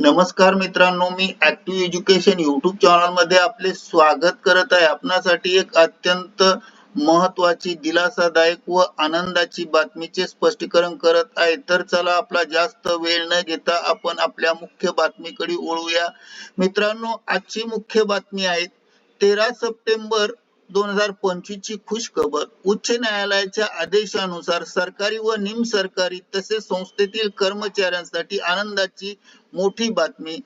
नमस्कार मित्रांनो मी ऍक्टिव्ह एज्युकेशन युट्यूब चॅनलमध्ये आपले स्वागत करत आहे. आपणासाठी एक अत्यंत महत्वाची दिलासादायक व आनंदाची बातमीचे स्पष्टीकरण करत आहे. तर चला आपला जास्त वेळ न घेता आपण आपल्या मुख्य बातमीकडे ओळूया मित्रांनो आजची मुख्य बातमी आहे तेरा सप्टेंबर दोन हजार पंचवीस ची खुशखबर. उच्च न्यायालयाच्या आदेशानुसार सरकारी व निम सरकारी तसेच संस्थेतील कर्मचाऱ्यांसाठी आनंदाची मोठी बातमी.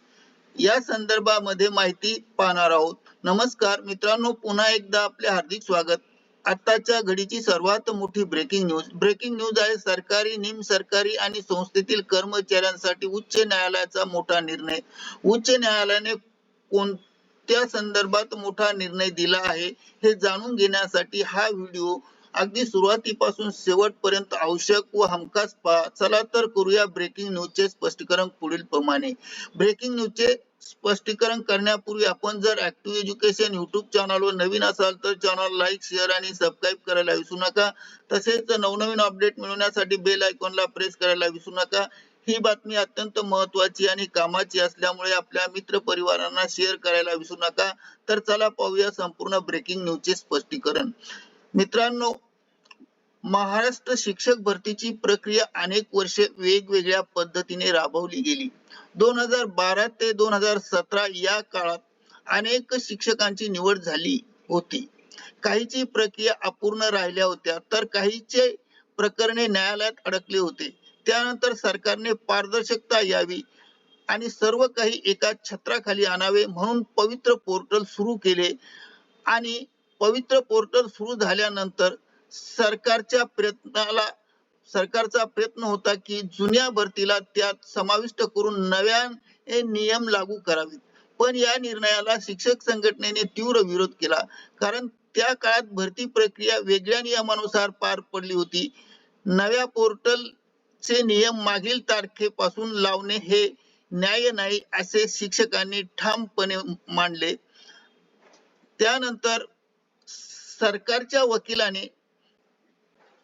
या संदर्भामध्ये माहिती पाहणार आहोत. नमस्कार मित्रांनो पुन्हा एकदा आपले हार्दिक स्वागत. आताच्या घडीची सर्वात मोठी ब्रेकिंग न्यूज ब्रेकिंग न्यूज आहे सरकारी निम सरकारी आणि संस्थेतील कर्मचाऱ्यांसाठी उच्च न्यायालयाचा मोठा निर्णय. उच्च न्यायालयाने कोण त्या संदर्भात मोठा निर्णय दिला आहे. हे जाणून घेण्यासाठी हा व्हिडिओ अगदी सुरुवातीपासून शेवटपर्यंत आवश्यक व हमखास पहा. चला तर करूया ब्रेकिंग न्यूजचे स्पष्टीकरण पुढील प्रमाणे. ब्रेकिंग न्यूजचे स्पष्टीकरण करण्यापूर्वी आपण जर ऍक्टिव्ह एज्युकेशन युट्यूब चॅनलवर नवीन असाल तर चॅनल लाईक शेअर आणि सबस्क्राईब करायला विसरू नका. तसेच नवनवीन अपडेट मिळवण्यासाठी बेल आयकॉनला प्रेस करायला विसरू नका. ही बातमी अत्यंत महत्वाची आणि कामाची असल्यामुळे आपल्या मित्र परिवारांना शेअर करायला विसरू नका. तर चला पाहूया संपूर्ण ब्रेकिंग न्यूजचे स्पष्टीकरण. मित्रांनो महाराष्ट्र शिक्षक भरतीची प्रक्रिया अनेक वर्षे वेगवेगळ्या पद्धतीने राबवली गेली. दोन हजार बारा ते दोन हजार सतरा या काळात अनेक शिक्षकांची निवड झाली होती. काहीची प्रक्रिया अपूर्ण राहिल्या होत्या तर काहीचे प्रकरणे न्यायालयात अडकले होते. त्यानंतर सरकारने पारदर्शकता यावी आणि सर्व काही एका छत्राखाली आणावे म्हणून पवित्र पोर्टल सुरू केले. आणि पवित्र पोर्टल सुरू झाल्यानंतर सरकारच्या प्रयत्नाला सरकारचा प्रयत्न होता की जुन्या भरतीला त्यात समाविष्ट करून नव्या नियम लागू करावेत. पण या निर्णयाला शिक्षक संघटनेने तीव्र विरोध केला. कारण त्या काळात भरती प्रक्रिया वेगळ्या नियमानुसार पार पडली होती. नव्या पोर्टल चे नियम मागील तारखेपासून लावणे हे न्याय नाही असे शिक्षकांनी ठामपणे मांडले. त्यानंतर सरकारच्या वकिलाने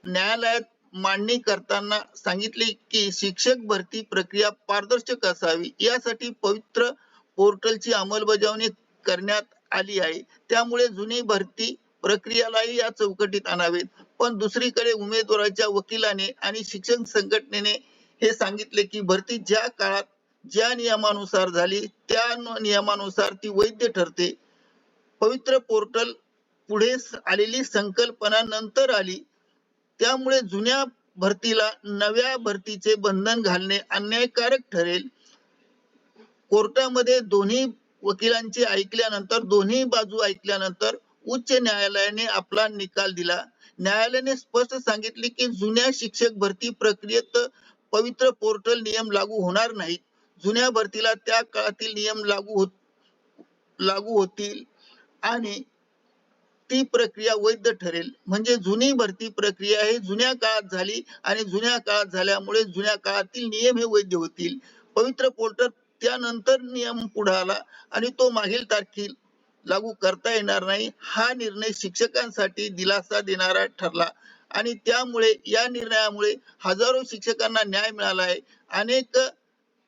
न्यायालयात मांडणी करताना सांगितले की शिक्षक भरती प्रक्रिया पारदर्शक असावी यासाठी पवित्र पोर्टलची अंमलबजावणी करण्यात आली आहे. त्यामुळे जुनी भरती प्रक्रियालाही या चौकटीत आणावेत. पण दुसरीकडे उमेदवाराच्या वकिलाने आणि शिक्षण संघटनेने हे सांगितले की भरती ज्या काळात ज्या नियमानुसार झाली त्या नियमानुसार ती वैध ठरते. पवित्र पोर्टल पुढे आलेली संकल्पना नंतर आली. त्यामुळे जुन्या भरतीला नव्या भरतीचे बंधन घालणे अन्यायकारक ठरेल. कोर्टामध्ये दोन्ही वकिलांची ऐकल्यानंतर दोन्ही बाजू ऐकल्यानंतर उच्च न्यायालयाने आपला निकाल दिला. न्यायालयाने स्पष्ट सांगितले की जुन्या शिक्षक भरती प्रक्रियेत पवित्र पोर्टल नियम लागू होणार नाहीत. जुन्या भरतीला त्या काळातील नियम लागू होत लागू होतील आणि ती प्रक्रिया वैध ठरेल. म्हणजे जुनी भरती प्रक्रिया ही जुन्या काळात झाली आणि जुन्या काळात झाल्यामुळे जुन्या काळातील नियम हे वैध होतील. पवित्र पोर्टल त्यानंतर नियम पुढे आला आणि तो मागील तारखेला लागू करता येणार नाही. हा निर्णय शिक्षकांसाठी दिलासा देणारा ठरला आणि त्यामुळे या निर्णयामुळे हजारो शिक्षकांना न्याय मिळाला आहे. अनेक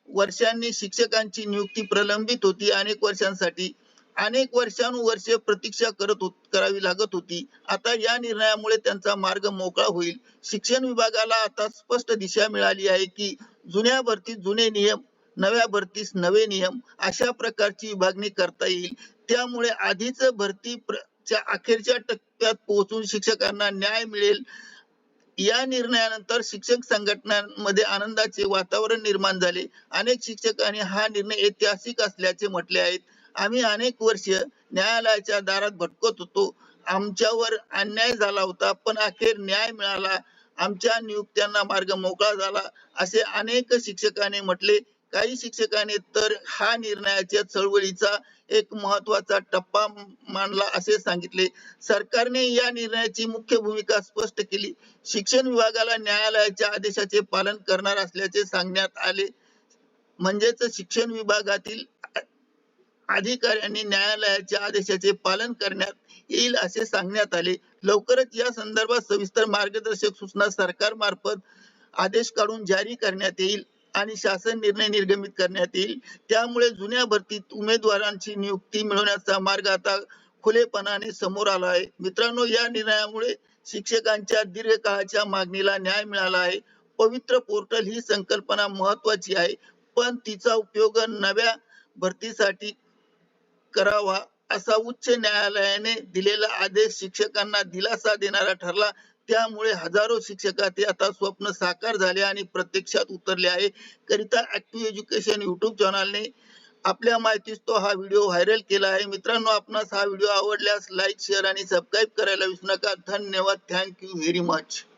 वर्षांनी शिक्षकांची नियुक्ती प्रलंबित होती. अनेक वर्षांसाठी अनेक वर्षानुवर्ष प्रतीक्षा करत करावी लागत होती. आता या निर्णयामुळे त्यांचा मार्ग मोकळा होईल. शिक्षण विभागाला आता स्पष्ट दिशा मिळाली आहे की जुन्या भरतीत जुने नियम नव्या भरतीस नवे नियम अशा प्रकारची विभागणी करता येईल. त्यामुळे आधीच भरती च्या अखेरच्या टप्प्यात पोहोचून शिक्षकांना न्याय मिळेल. या निर्णयानंतर शिक्षक संघटनांमध्ये आनंदाचे वातावरण निर्माण झाले. अनेक शिक्षकांनी हा निर्णय ऐतिहासिक असल्याचे म्हटले आहेत. आम्ही अनेक वर्ष न्यायालयाच्या दारात भटकत होतो. आमच्यावर अन्याय झाला होता पण अखेर न्याय मिळाला. आमच्या नियुक्त्यांना मार्ग मोकळा झाला असे अनेक शिक्षकांनी म्हटले. काही शिक्षकांनी तर हा निर्णयाच्या चळवळीचा एक महत्त्वाचा टप्पा मानला असे सांगितले. सरकारने या निर्णयाची मुख्य भूमिका स्पष्ट केली. शिक्षण विभागाला न्यायालयाच्या आदेशाचे पालन करणार असल्याचे सांगण्यात आले. म्हणजेच शिक्षण विभागातील अधिकाऱ्यांनी न्यायालयाच्या आदेशाचे पालन करण्यात येईल असे सांगण्यात आले. लवकरच या संदर्भात सविस्तर मार्गदर्शक सूचना सरकार मार्फत आदेश काढून जारी करण्यात येईल. आणि शासन निर्णय निर्गमित करण्यात येईल. त्यामुळे जुन्या भरतीत उमेदवारांची नियुक्ती मिळवण्याचा मार्ग आता खुलेपणाने समोर आला आहे. मित्रांनो या निर्णयामुळे शिक्षकांच्या दीर्घकाळाच्या मागणीला न्याय मिळाला आहे. पवित्र पोर्टल ही संकल्पना महत्वाची आहे पण तिचा उपयोग नव्या भरतीसाठी करावा असा उच्च न्यायालयाने दिलेला आदेश शिक्षकांना दिलासा देणारा ठरला. त्यामुळे हजारो शिक्षकाचे आता स्वप्न साकार झाले आणि प्रत्यक्षात उतरले आहे. करिता ऍक्टिव्ह एज्युकेशन युट्यूब चॅनलने आपल्या माहितीस तो हा व्हिडिओ व्हायरल केला आहे. मित्रांनो आपणास हा व्हिडिओ आवडल्यास लाईक शेअर आणि सबस्क्राईब करायला विसरू नका. धन्यवाद. Thank you very much